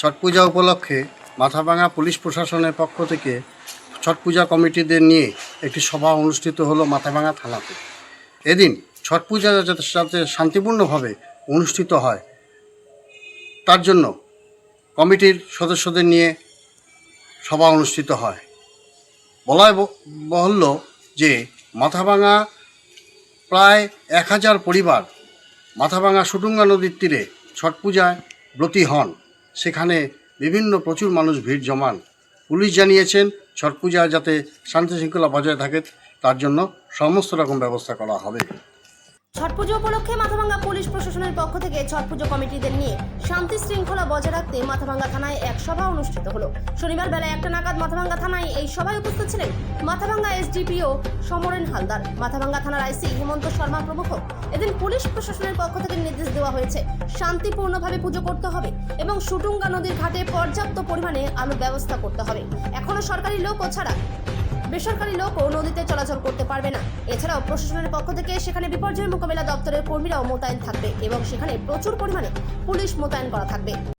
ছট পূজা উপলক্ষে মাথাভাঙা পুলিশ প্রশাসনের পক্ষ থেকে ছট পূজা কমিটিদের নিয়ে একটি সভা অনুষ্ঠিত হলো মাথাভাঙা থানাতে। এদিন ছট পূজা যাতে যাতে শান্তিপূর্ণভাবে অনুষ্ঠিত হয়, তার জন্য কমিটির সদস্যদের নিয়ে সভা অনুষ্ঠিত হয়। বলায় ব- বহল্য যে মাথাভাঙা প্রায় এক হাজার পরিবার মাথাভাঙা সুটুঙ্গা নদীর তীরে ছট পূজায় ব্রতী হন। সেখানে বিভিন্ন প্রচুর মানুষ ভিড় জমান। পুলিশ জানিয়েছেন, ছট পূজা যাতে শান্তি শৃঙ্খলা বজায় থাকে, তার জন্য সমস্ত রকম ব্যবস্থা করা হবে। ছট পুজো উপলক্ষে মাথাভাঙ্গা পুলিশ প্রশাসনের পক্ষ থেকে ছট পুজো কমিটিদের নিয়ে শান্তি শৃঙ্খলা বজায় রাখতে মাথাভাঙ্গা থানায় এক সভা অনুষ্ঠিত হলো। শনিবার বেলা একটা নাগাদ মাথাভাঙ্গা থানায় এই সভায় উপস্থিত ছিলেন মাথাভাঙ্গা এসডিপিও সমরেন হালদার, মাথাভাঙ্গা থানার আইসি হেমন্ত শর্মা প্রমুখ। এদিন পুলিশ প্রশাসনের পক্ষ থেকে নির্দেশ দেওয়া হয়েছে, শান্তিপূর্ণভাবে পুজো করতে হবে এবং সুটুঙ্গা নদীর ঘাটে পর্যাপ্ত পরিমাণে আলো ব্যবস্থা করতে হবে। এখনও সরকারি লোক ও ছাড়া বেসরকারি লোকও নদীতে চলাচল করতে পারবে না। এছাড়াও প্রশাসনের পক্ষ থেকে সেখানে বিপর্যয় মোকাবেলা দপ্তরের কর্মীরাও মোতায়েন থাকবে এবং সেখানে প্রচুর পরিমাণে পুলিশ মোতায়েন করা থাকবে।